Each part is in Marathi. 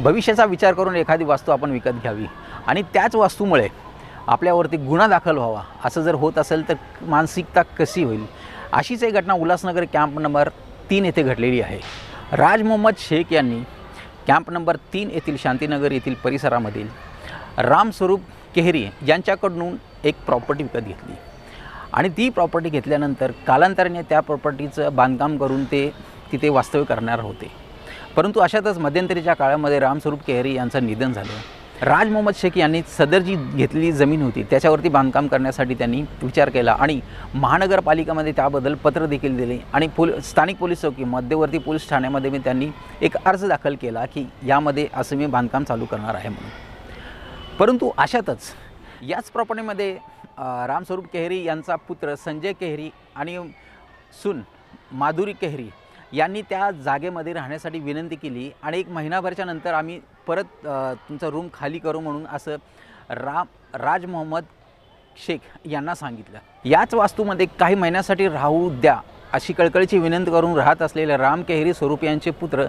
भविष्याचा विचार करून एखादी वास्तू आपण विकत घ्यावी. आणि त्याच वास्तूमुळे आपल्यावरती गुन्हा दाखल व्हावा असं जर होत असेल तर मानसिकता कशी होईल? अशीच एक घटना उल्हासनगर कॅम्प नंबर तीन येथे घडलेली आहे. राज मोहम्मद शेख यांनी कॅम्प नंबर तीन येथील शांतीनगर येथील परिसरामधील रामस्वरूप केहरी यांच्याकडून एक प्रॉपर्टी विकत घेतली. आणि ती प्रॉपर्टी घेतल्यानंतर कालांतराने त्या प्रॉपर्टीचं बांधकाम करून ते तिथे वास्तव्य करणार होते. परंतु अशातच मध्यंतरीच्या काळामध्ये रामस्वरूप केहरी यांचं निधन झालं. राज मोहम्मद शेख यांनी सदर जी घेतलेली जमीन होती त्याच्यावरती बांधकाम करण्यासाठी त्यांनी विचार केला आणि महानगरपालिकामध्ये त्याबद्दल पत्र देखील दिले आणि पोल स्थानिक पोलीस चौकी मध्यवर्ती पोलीस ठाण्यामध्ये मी त्यांनी एक अर्ज दाखल केला की यामध्ये असं मी बांधकाम चालू करणार आहे म्हणून. परंतु अशातच याच प्रॉपर्टीमध्ये रामस्वरूप केहरी यांचा पुत्र संजय केहरी आणि सून माधुरी केहरी यांनी त्या जागेमध्ये राहण्यासाठी विनंती केली आणि एक महिनाभरच्या नंतर आम्ही परत तुमचा रूम खाली करू म्हणून असं राम राज मोहम्मद शेख यांना सांगितलं. याच वास्तूमध्ये काही महिन्यासाठी राहू द्या अशी कळकळीची विनंती करून राहत असलेले राम केहरी स्वरूप यांचे पुत्र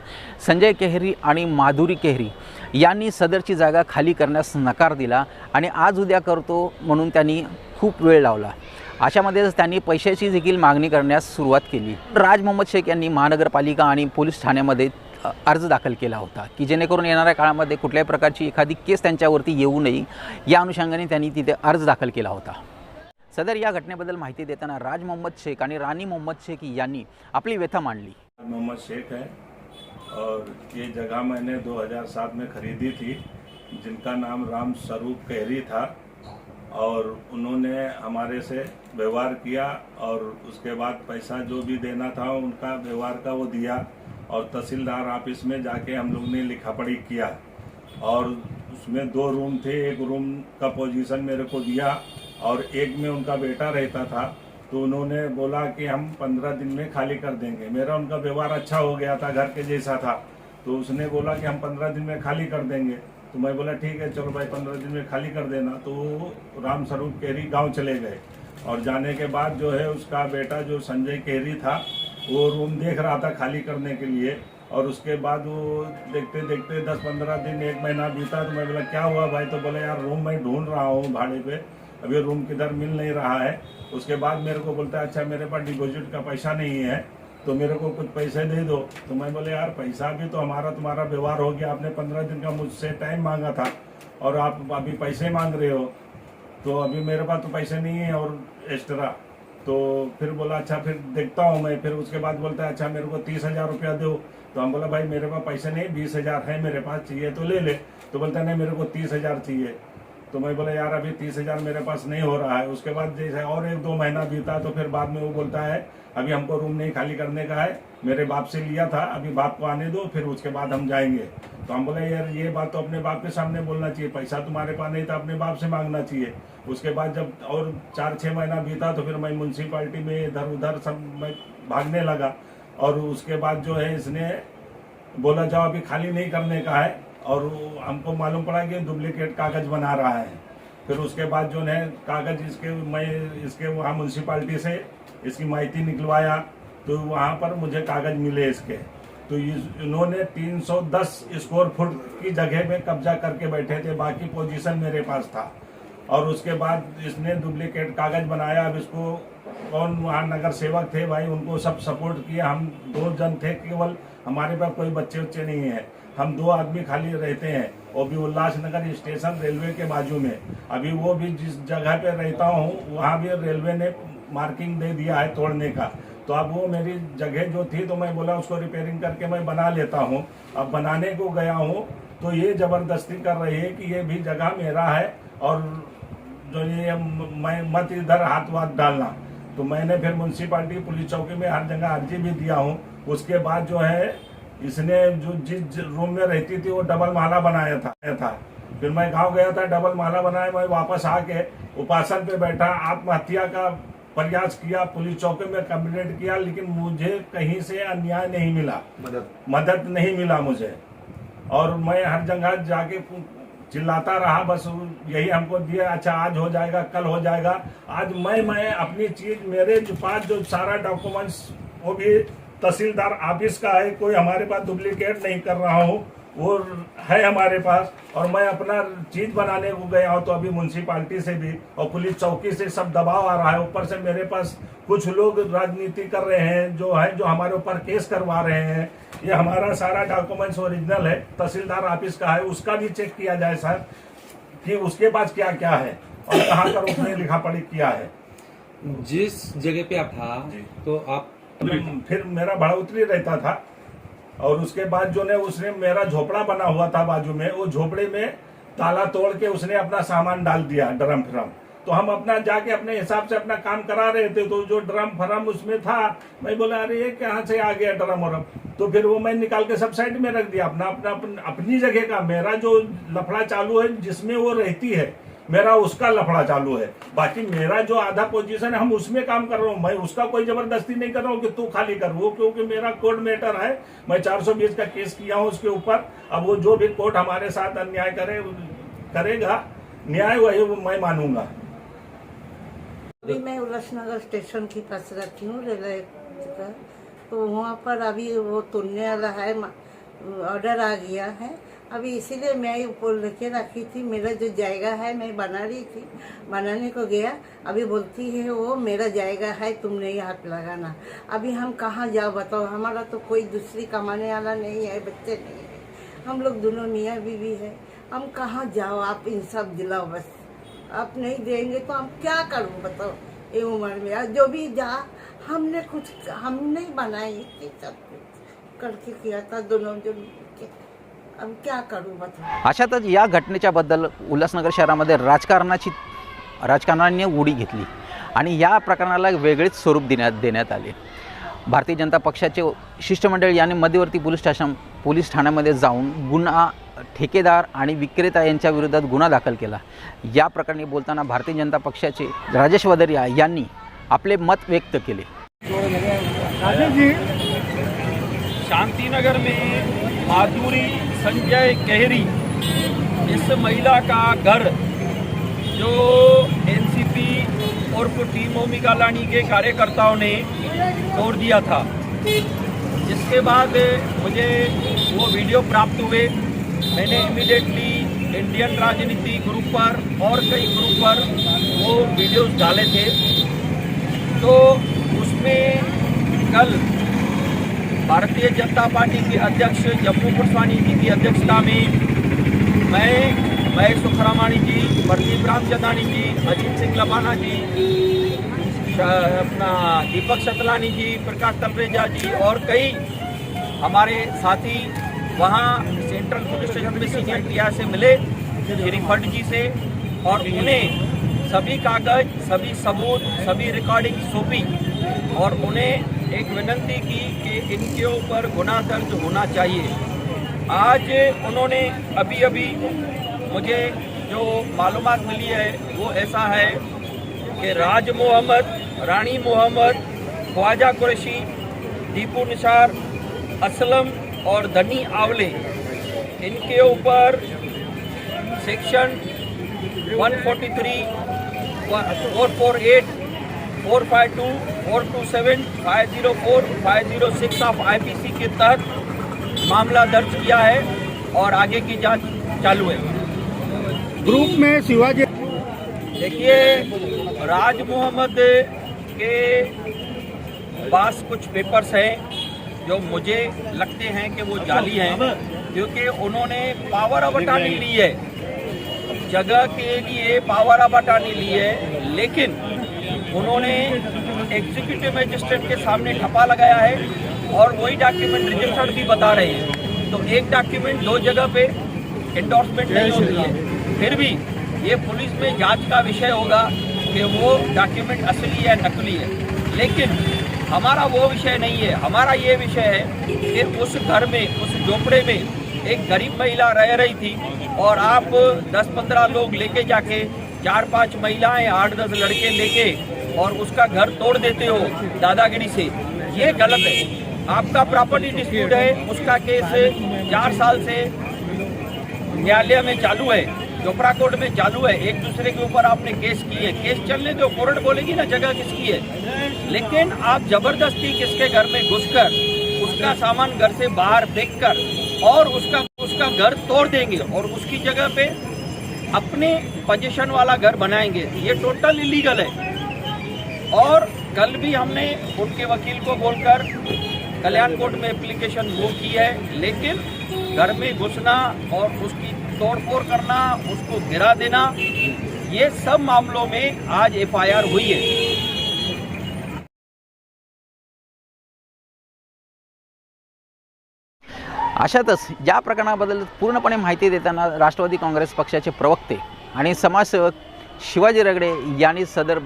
संजय केहरी आणि माधुरी केहरी यांनी सदरची जागा खाली करण्यास नकार दिला आणि आज उद्या करतो म्हणून त्यांनी खूप वेळ लावला. अशामध्येच त्यांनी पैशाची देखील मागणी करण्यास सुरुवात केली. राज मोहम्मद शेख यांनी महानगरपालिका आणि पोलीस ठाण्यामध्ये अर्ज दाखल केला होता की जेणेकरून येणाऱ्या काळामध्ये कुठल्याही प्रकारची एखादी केस त्यांच्यावरती येऊ नये या अनुषंगाने त्यांनी तिथे अर्ज दाखल केला होता. सदर या घटनेबद्दल माहिती देताना राज मोहम्मद शेख आणि राणी मोहम्मद शेख यांनी आपली व्यथा मांडली. मोहम्मद शेख है और ये जगह मैंने 2007 में खरीदी थी जिनका नाम राम स्वरूप कहरी था। और उन्होंने हमारे से व्यवहार किया और उसके बाद पैसा जो भी देना था उनका व्यवहार का वो दिया और तहसीलदार ऑफ़िस में जाके हम लोग ने लिखा पढ़ी किया। और उसमें दो रूम थे, एक रूम का पोजीशन मेरे को दिया और एक में उनका बेटा रहता था तो उन्होंने बोला कि हम पंद्रह दिन में खाली कर देंगे। मेरा उनका व्यवहार अच्छा हो गया था, घर के जैसा था तो उसने बोला कि हम पंद्रह दिन में खाली कर देंगे। तो मैं बोला, ठीक है, चलो भाई, पंद्रह दिन में खाली कर देना। तो राम स्वरूप केहरी गाँव चले गए। और जाने के बाद जो है, उसका बेटा जो संजय केहरी था, वो रूम देख रहा था खाली करने के लिए। और उसके बाद वो देखते देखते दस पंद्रह दिन, एक महीना बीता तो मैं बोला, क्या हुआ भाई? तो बोले, यार, रूम मैं ढूंढ रहा हूँ भाड़े पे। अभी रूम किधर मिल नहीं रहा है। उसके बाद मेरे को बोलता है अच्छा मेरे पास डिपॉजिट का पैसा नहीं है। तो मेरे को कुछ पैसे दे दो। तो मैं बोले, यार, पैसा भी तो हमारा तुम्हारा व्यवहार हो गया। आपने पंद्रह दिन का मुझसे टाइम मांगा था और आप अभी पैसे मांग रहे हो। तो अभी मेरे पास तो पैसे नहीं है और एक्स्ट्रा तो फिर बोला अच्छा फिर देखता हूँ मैं। फिर उसके बाद बोलता है अच्छा मेरे को तीस हज़ार रुपया दो। तो हम बोला, भाई, मेरे पास पैसे नहीं, बीस हज़ार है मेरे पास, चाहिए तो ले ले। तो बोलता नहीं, मेरे को तीस हज़ार चाहिए। तो मैं बोला, यार, अभी तीस हज़ार मेरे पास नहीं हो रहा है। उसके बाद जैसे और एक दो महीना बीता तो फिर बाद में वो बोलता है, अभी हमको रूम नहीं खाली करने का है, मेरे बाप से लिया था, अभी बाप को आने दो, फिर उसके बाद हम जाएँगे। तो हम बोले, यार, ये बात तो अपने बाप के सामने बोलना चाहिए, पैसा तुम्हारे पास नहीं था, अपने बाप से मांगना चाहिए। उसके बाद जब और चार छः महीना बीता तो फिर मैं म्यूनसिपाली में इधर उधर सब मैं भागने लगा। और उसके बाद जो है, इसने बोला, जाओ, अभी खाली नहीं करने का है। और हमको मालूम पड़ा कि डुप्लीकेट कागज़ बना रहा है। फिर उसके बाद जो है कागज़ इसके, मैं इसके, वहाँ म्यूनसिपाल्टी से इसकी माहिती निकलवाया तो वहाँ पर मुझे कागज़ मिले इसके। तो इन्होंने 310 स्क्वायर फुट की जगह में कब्जा करके बैठे थे, बाकी पोजीशन मेरे पास था। और उसके बाद इसने डुप्लीकेट कागज़ बनाया, अब इसको कौन वहाँ नगर सेवक थे भाई, उनको सब सपोर्ट किया। हम दो जन थे, केवल हमारे पास कोई बच्चे उच्चे नहीं है। हम दो आदमी खाली रहते हैं वो भी उल्लासनगर स्टेशन रेलवे के बाजू में। अभी वो भी जिस जगह पे रहता हूँ, वहाँ भी रेलवे ने मार्किंग दे दिया है तोड़ने का। तो अब वो मेरी जगह जो थी तो मैं बोला उसको रिपेयरिंग करके मैं बना लेता हूँ। अब बनाने को गया हूँ तो ये ज़बरदस्ती कर रही है कि ये भी जगह मेरा है और जो ये मैं मत इधर हाथ वाथ डालना। तो मैंने फिर म्यूनसिपाली पुलिस चौकी में हर जगह अर्जी भी दिया हूँ। उसके बाद जो है इसने जो जिस रूम में रहती थी वो डबल माला बनाया था था। फिर मैं गाँव गया था डबल माला बनाया मैं वापस आके उपासन पे बैठा आत्महत्या का प्रयास किया पुलिस चौकी में कंप्लेंट किया लेकिन मुझे कहीं से अन्याय नहीं मिला। मदद। मदद नहीं मिला मुझे। और मैं हर जगह जाके चिल्लाता रहा, बस यही हमको दिया अच्छा आज हो जाएगा, कल हो जाएगा। आज मैं मैं अपनी चीज़, मेरे जो पास जो सारा डॉक्यूमेंट्स वो भी तहसीलदार ऑफ़िस का है, कोई हमारे पास डुप्लीकेट नहीं कर रहा हूँ। वो है हमारे पास और मैं अपना चीज़ बनाने को गया हूँ तो अभी म्यूनसिपालिटी से भी और पुलिस चौकी से सब दबाव आ रहा है। ऊपर से मेरे पास कुछ लोग राजनीति कर रहे हैं जो है जो हमारे ऊपर केस करवा रहे हैं। ये हमारा सारा डॉक्यूमेंट्स ओरिजिनल है तहसीलदार ऑफ़िस का है उसका भी चेक किया जाए सर कि उसके पास क्या क्या है और कहाँ पर उसने लिखा पढ़ी किया है। जिस जगह पे आप था तो आप फिर मेरा बढ़ोतरी रहता था। और उसके बाद जो ने उसने मेरा झोपड़ा बना हुआ था बाजू में, वो झोपड़े में ताला तोड़ के उसने अपना सामान डाल दिया, ड्रम फ्रम। तो हम अपना जाके अपने हिसाब से अपना काम करा रहे थे तो जो ड्रम फ्रम उसमें था, मैं बोला, अरे, ये कहाँ से आ गया ड्रम वरम तो फिर वो मैं निकाल के सब साइड में रख दिया, अपना अपना, अपनी जगह का। मेरा जो लफड़ा चालू है, जिसमें वो रहती है मेरा उसका लफड़ा चालू है। बाकी मेरा जो आधा पोजीशन है, हम उसमें काम कर रहा हूँ। मैं उसका कोई ज़बरदस्ती नहीं कर रहा हूँ कि तू खाली कर। वो क्योंकि मेरा कोर्ट मैटर है। मैं 420 का केस किया हूँ उसके ऊपर। अब वो जो भी कोर्ट हमारे साथ अन्याय करे, करेगा, न्याय वही मैं मानूँगा। अभी मैं उल्लासनगर स्टेशन के पास रखी हूँ, रेलवे तो वहाँ पर अभी वो तुलने वाला है ऑर्डर आ गया है। अभी इसीलिए मैं ऊपर लेके रखी थी, मेरा जो जायगा है, मैं बना रही थी, बनाने को गया। अभी बोलती है वो मेरा जायगा है, तुमने नहीं हाथ लगाना। अभी हम कहाँ जाओ बताओ? हमारा तो कोई दूसरी कमाने वाला नहीं है, बच्चे नहीं है। हम लोग दोनों मियाँ बीवी है। हम कहाँ जाओ? आप इंसाफ दिलाओ बस। आप नहीं देंगे तो हम क्या करूँ बताओ? ये उम्र में जो भी जा, हमने कुछ, हमने बनाई थी सब कुछ। करके किया था दोनों जो। अब क्या करूं बताओ अशातच या घटनेच्या बद्दल उल्हासनगर शहरामध्ये राजकारणाची राजकारणाने उडी घेतली आणि या प्रकरणाला वेगळेच स्वरूप देण्यात देण्यात आले. भारतीय जनता पक्षाचे शिष्टमंडळ यांनी मध्यवर्ती पोलीस स्टेशन पोलीस ठाण्यामध्ये जाऊन गुन्हा ठेकेदार आणि विक्रेता यांच्या विरोधात गुन्हा दाखल केला. या प्रकरणी बोलताना भारतीय जनता पक्षाचे राजेश वदरिया यांनी आपले मत व्यक्त केले. शांति नगर में माधुरी संजय केहरी, इस महिला का घर जो एनसीपी और टीम ओमिका लानी के कार्यकर्ताओं ने तोड़ दिया था। जिसके बाद मुझे वो वीडियो प्राप्त हुए। मैंने इमीडिएटली इंडियन राजनीति ग्रुप पर और कई ग्रुप पर वो वीडियोस डाले थे। तो उसमें कल भारतीय जनता पार्टी के अध्यक्ष जम्मू पुष्पानी जी की अध्यक्षता में मैं महेश सुखरामाणी जी, प्रदीप रामचंदानी जी, अजीत सिंह लबाना जी अपना दीपक सतलानी जी, प्रकाश तलरेजा जी और कई हमारे साथी वहाँ सेंट्रल पुलिस स्टेशन में सीनियर टी से मिले, श्री फट जी से, और उन्हें सभी कागज़, सभी सबूत, सभी रिकॉर्डिंग, सौंपी, और उन्हें एक विनंती की कि इनके ऊपर गुना दर्ज होना चाहिए। आज उन्होंने अभी अभी मुझे जो मालूम मिली है, वो ऐसा है कि राज मोहम्मद, रानी मोहम्मद, ख्वाजा कुरैशी, दीपू निसार, असलम और धनी आवले, इनके ऊपर सेक्शन 143 448 452 427 504 506 ऑफ़ आईपीसी के तहत मामला दर्ज किया है और आगे की जाँच चालू है। ग्रुप में शिवाजी देखिए राज मोहम्मद के पास कुछ पेपर्स हैं जो मुझे लगते हैं कि वो जाली हैं क्योंकि उन्होंने पावर ऑफ़ अटार्नी ली है। जगह के लिए पावर ऑफ़ अटार्नी ली है लेकिन उन्होंने एग्जीक्यूटिव मजिस्ट्रेट के सामने ठप्पा लगाया है और वही डॉक्यूमेंट रजिस्टर्ड भी बता रहे हैं। तो एक डॉक्यूमेंट दो जगह पे इंडोर्समेंट नहीं होती है। फिर भी ये पुलिस में जाँच का विषय होगा कि वो डॉक्यूमेंट असली है नकली है। लेकिन हमारा वो विषय नहीं है। हमारा ये विषय है कि उस घर में उस झोपड़े में एक गरीब महिला रह रही थी और आप 10-15 लोग लेके जाके चार पाँच महिलाएँ आठ दस लड़के लेके और उसका घर तोड़ देते हो दादागिरी से। ये गलत है। आपका प्रॉपर्टी डिस्प्यूट है, उसका केस चार साल से न्यायालय में चालू है, चोपड़ा कोर्ट में चालू है, एक दूसरे के ऊपर आपने केस किए। केस चलने दो, कोर्ट बोलेगी ना जगह किसकी है। लेकिन आप ज़बरदस्ती किसके घर में घुसकर उस का सामान घर से बाहर देखकर और उसका उसका घर तोड़ देंगे और उसकी जगह पे अपने पोजीशन वाला घर बनाएँगे। ये टोटल इलीगल है। और कल भी हमने उनके वकील को बोलकर कल्याण कोर्ट में एप्लीकेशन मूव की है, लेकिन घर में घुसना और उसकी तोड़फोड़ करना, उसको गिरा देना, ये सब मामलों में आज एफआईआर हुई है। अशातच या प्रकरणाबद्दल पूर्णपणे माहिती देताना राष्ट्रवादी काँग्रेस पक्षाचे प्रवक्ते आणि समाजसेवक शिवाजी रगडे यांनी सदर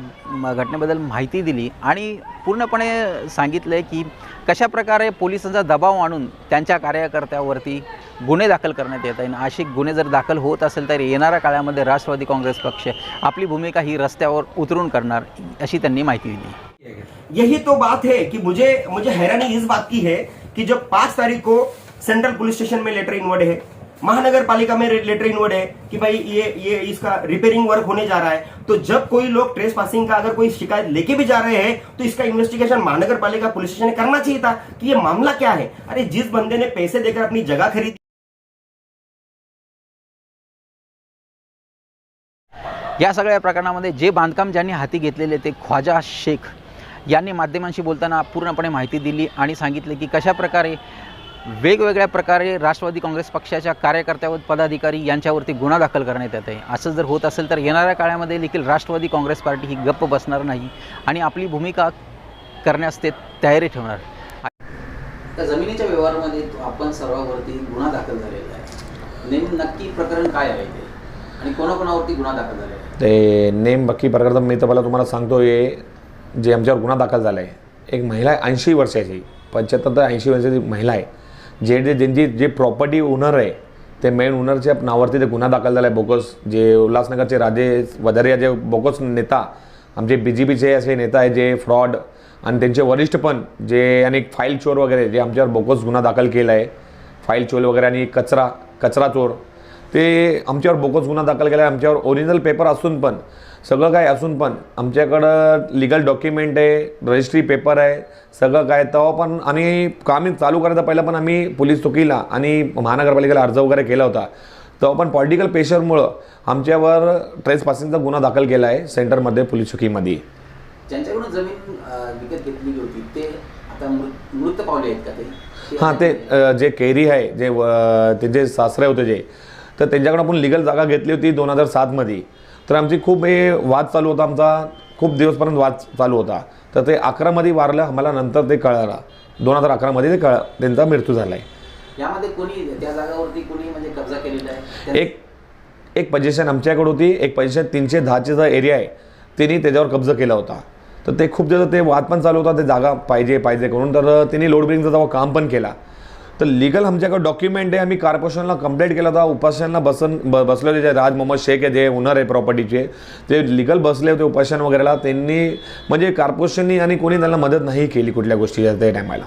घटनेबद्दल माहिती दिली आणि पूर्णपणे सांगितले की कशा प्रकारे पोलिसांचा दबाव आणून त्यांच्या कार्यकर्त्यावरती गुन्हे दाखल करण्यात येत आहे आणि असे गुन्हे जर दाखल होत असेल तर येणाऱ्या काळामध्ये राष्ट्रवादी काँग्रेस पक्ष आपली भूमिका ही रस्त्यावर उतरून करणार अशी त्यांनी माहिती दिली. यही तो बात है कि मुझे मुझे हैरानी इस बात की है कि जब पाच तारीख को सेंट्रल पुलिस स्टेशन में लेटर इनवर्ड है। महानगर पालिका में लेटर इनवर्ड है कि भाई ये ये इसका रिपेयरिंग वर्क होने जा रहा है। तो जब कोई लोग ट्रेस पासिंग का अगर कोई शिकायत लेके भी जा रहे हैं तो इसका इन्वेस्टिगेशन महानगर पालिका पुलिस स्टेशन ने करना चाहिए था कि ये मामला क्या है। अरे जिस बंदे ने पैसे देकर अपनी जगह खरीदी या सगळ्या प्रकरणामध्ये जे बांधकाम ज्यांनी हाती घेतलेले ते ख्वाजा शेख यांनी माध्यमांशी बोलताना पूर्णपणे माहिती दिली आणि सांगितले की कशा प्रकारे वेगवेगळ्या प्रकारे राष्ट्रवादी काँग्रेस पक्षाच्या कार्यकर्त्यावर पदाधिकारी यांच्यावरती गुन्हा दाखल करण्यात येत आहे. असं जर होत असेल तर येणाऱ्या काळामध्ये देखील राष्ट्रवादी काँग्रेस पार्टी ही गप्प बसणार नाही आणि आपली भूमिका करण्यास ते तयारी ठेवणार. त्या जमिनीच्या व्यवहारामध्ये आपण सर्वांवरती गुन्हा दाखल झालेला आहे. नेम नक्की प्रकरण काय आहे ते? आणि कोणाकोणावरती गुन्हा दाखल झालेला आहे? ते नेम बाकी प्रकार मी तर मला तुम्हाला सांगतो हे जे आमच्यावर गुन्हा दाखल झाला आहे एक महिला आहे ऐंशी वर्षाची पंच्याहत्तर ते ऐंशी वर्षाची महिला आहे. जे जे ज्यांची जे प्रॉपर्टी ओनर आहे ते मेन ओनरच्या नावावरती ते गुन्हा दाखल झाला आहे बोगस. जे उल्हासनगरचे राजे वधारिया जे बोगस नेता आमचे बी जे पीचे असे नेता आहे जे फ्रॉड आणि त्यांचे वरिष्ठ पण जे आणि फाईल चोर वगैरे जे आमच्यावर बोगस गुन्हा दाखल केला आहे फाईल चोर वगैरे आणि कचरा कचरा चोर. ते आमच्यावर बोगस गुन्हा दाखल केला आहे आमच्यावर ओरिजिनल पेपर असून पण सगळं काय असून पण आमच्याकडं लिगल डॉक्युमेंट आहे रजिस्ट्री पेपर आहे सगळं काय तेव्हा पण आणि काम चालू करायचं पहिलं पण आम्ही पोलीस चौकीला आणि महानगरपालिकेला अर्ज वगैरे केला होता. तेव्हा पण पॉलिटिकल प्रेशरमुळं आमच्यावर ट्रेस पासिंगचा गुन्हा दाखल केला आहे सेंटरमध्ये पोलीस चौकीमध्ये. ज्यांच्याकडून जमीन विकत घेतली होती ते आता मृत पावले आहेत का ते? हां ते जे कैरी आहे जे ते जे सासरे होते जे तर त्यांच्याकडे आपण लिगल जागा घेतली होती दोन हजार सातमध्ये तर आमची खूप हे वाद चालू होता आमचा. खूप दिवसपर्यंत वाद चालू होता. तर ते अकरामध्ये वारलं आम्हाला नंतर ते कळालं. दोन हजार अकरामध्ये ते कळ त्यांचा मृत्यू झाला आहे यामध्ये कोणी त्या जागावरती कोणी म्हणजे कब्जा केलेला आहे? एक एक पोझिशन आमच्याकडे होती. एक पोझिशन तीनशे दहाचे जो एरिया आहे त्यांनी त्याच्यावर कब्जा केला होता. तर ते खूप जास्त ते वाद पण चालू होता. ते जागा पाहिजे पाहिजे करून. तर त्यांनी लोड बिलिंगचं जेव्हा काम पण केला तर लिगल आमच्याकडे डॉक्युमेंट आहे. आम्ही कॉर्पोरेशनला कंप्लेंट केला होता. उपासनाला बसन ब बसले होते जे राज मोहम्मद शेख आहे जे ओनर आहे प्रॉपर्टीचे ते लिगल बसले होते उपासन वगैरेला त्यांनी म्हणजे कॉर्पोरेशननी आणि कोणी त्यांना मदत नाही केली कुठल्या गोष्टी त्या टायमाला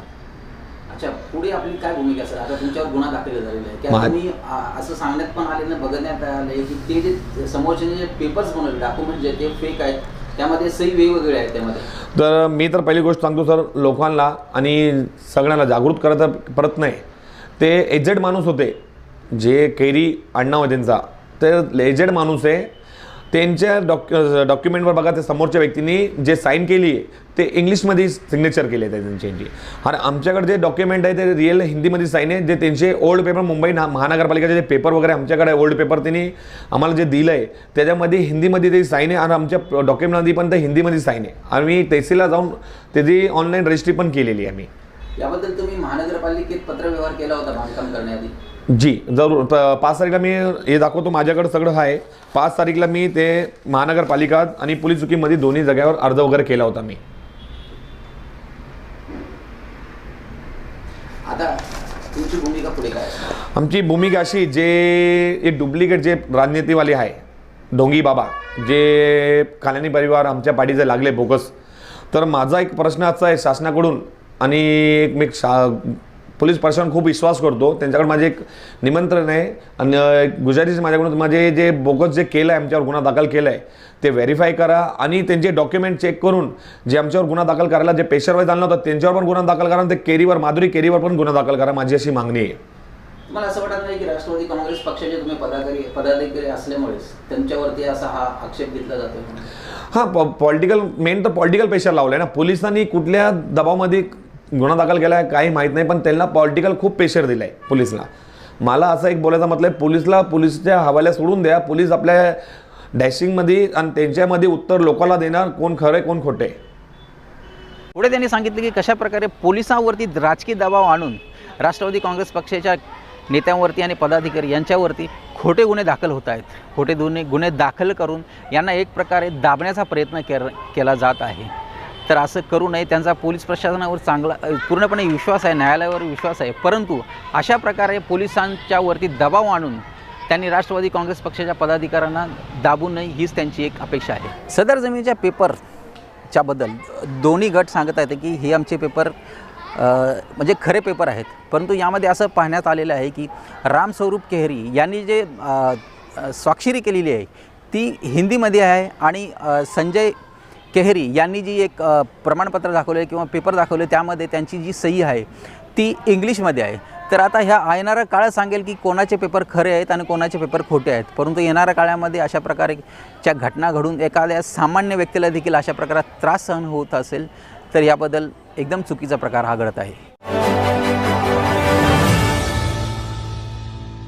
अच्छा पुढे आपली काय भूमिका असेल आता तुमच्यावर गुन्हा दाखल झालेला आहे. की मा- तुम्ही आ- असं सांगण्यात पण आले ना बघण्यात आले की ते जे समोरचे जे पेपर्स बनवले डॉक्युमेंट जे ते फेक आहेत. त्यामध्ये सही वेगवेगळे आहेत त्यामध्ये. तर मी तर पहिली गोष्ट सांगतो सर लोकांना आणि सगळ्यांना जागृत करायचा परत नाही. ते एजेड माणूस होते जे कैरी अण्णा त्यांचा ते एजेड माणूस आहे त्यांच्या डॉक्यु डॉक्युमेंटवर बघा ते समोरच्या व्यक्तींनी जे साईन केली आहे ते इंग्लिशमध्ये सिग्नेचर केले आहे त्यांची आणि आमच्याकडे जे डॉक्युमेंट आहे ते रिअल हिंदीमध्ये साईन आहे जे त्यांचे ओल्ड पेपर मुंबई ना महानगरपालिकेचे जे पेपर वगैरे आमच्याकडे ओल्ड पेपर त्यांनी आम्हाला जे दिलं आहे त्याच्यामध्ये हिंदीमध्ये ते साईन आहे आणि आमच्या डॉक्युमेंटमध्ये पण ते हिंदीमध्ये साईन आहे. आम्ही तहसीलला जाऊन त्याची ऑनलाईन रजिस्ट्री पण केलेली आहे आम्ही. याबद्दल तुम्ही महानगरपालिकेत पत्रव्यवहार केला होता बांधकाम करण्याआधी? जी जरूर. पाच तारीखला मी हे दाखवतो माझ्याकडे सगळं आहे. पाच तारीखला मी ते महानगरपालिका आणि पोलीस चुकीमध्ये दोन्ही जागेवर अर्ज वगैरे केला होता मी. आता तुमची भूमिका पुढे काय असणार? आमची भूमिका अशी जे डुप्लिकेट जे राजनीतीवाले आहे ढोंगी बाबा जे कालानी परिवार आमच्या पाठीचे लागले बोगस. तर माझा एक प्रश्न असा आहे शासनाकडून आणि एक मी शा पोलीस प्रशासन खूप विश्वास करतो. त्यांच्याकडे माझे एक निमंत्रण आहे. आणि गुजारिश माझ्याकडून माझे जे बोगस जे केलं आहे आमच्यावर गुन्हा दाखल केला आहे ते व्हेरीफाय करा. आणि त्यांचे डॉक्युमेंट चेक करून जे आमच्यावर गुन्हा दाखल करायला जे पेशरवाईज आणलं होतं त्यांच्यावर पण गुन्हा दाखल करा. ते केरीवर माधुरी केरीवर पण गुन्हा दाखल करा. माझी अशी मागणी आहे. तुम्हाला असं वाटत नाही की राष्ट्रवादी काँग्रेस पक्षाचे तुम्ही पदाधिकारी पदाधिकारी असल्यामुळेच त्यांच्यावरती असा हा आक्षेप घेतला जातो हां पॉलिटिकल मेन तर पॉलिटिकल प्रेशर लावलं आहे ना. पोलिसांनी कुठल्या दबावामध्ये गुन्हा दाखल केला आहे काही माहीत नाही पण त्यांना पॉलिटिकल खूप प्रेशर दिलं आहे पोलिसला. मला असं एक बोलायचं मतलब आहे, पोलिसला पोलिसच्या हवाल्या सोडून द्या पोलीस आपल्या डॅशिंगमध्ये आणि त्यांच्यामध्ये उत्तर लोकांना देणार कोण खरं आहे कोण खोटं आहे. पुढे त्यांनी सांगितलं की कशाप्रकारे पोलिसांवरती राजकीय दबाव आणून राष्ट्रवादी काँग्रेस पक्षाच्या नेत्यांवरती आणि पदाधिकारी यांच्यावरती खोटे गुन्हे दाखल होत आहेत. खोटे गुन्हे गुन्हे दाखल करून यांना एक प्रकारे दाबण्याचा प्रयत्न केला जात आहे. तर असं करू नये. त्यांचा पोलीस प्रशासनावर चांगला पूर्णपणे विश्वास आहे न्यायालयावर विश्वास आहे. परंतु अशा प्रकारे पोलिसांच्या वरती दबाव आणून त्यांनी राष्ट्रवादी काँग्रेस पक्षाच्या पदाधिकाऱ्यांना दाबू नये हीच त्यांची एक अपेक्षा आहे. सदर जमिनीच्या पेपरच्याबद्दल दोन्ही गट सांगत आहेत की हे आमचे पेपर म्हणजे खरे पेपर आहेत. परंतु यामध्ये असं पाहण्यात आलेलं आहे की रामस्वरूप केहरी यांनी जे स्वाक्षरी केलेली आहे ती हिंदीमध्ये आहे आणि संजय केहरी यांनी जी एक प्रमाणपत्र दाखवले किंवा पेपर दाखवले त्यामध्ये त्यांची जी सही आहे ती इंग्लिशमध्ये आहे. तर आता ह्या येणारा काळ सांगेल की कोणाचे पेपर खरे आहेत आणि कोणाचे पेपर खोटे आहेत. परंतु येणाऱ्या काळामध्ये अशा प्रकारच्या घटना घडून एखाद्या सामान्य व्यक्तीला देखील अशा प्रकारात त्रास सहन होत असेल तर याबद्दल एकदम चुकीचा प्रकार हा घडत आहे.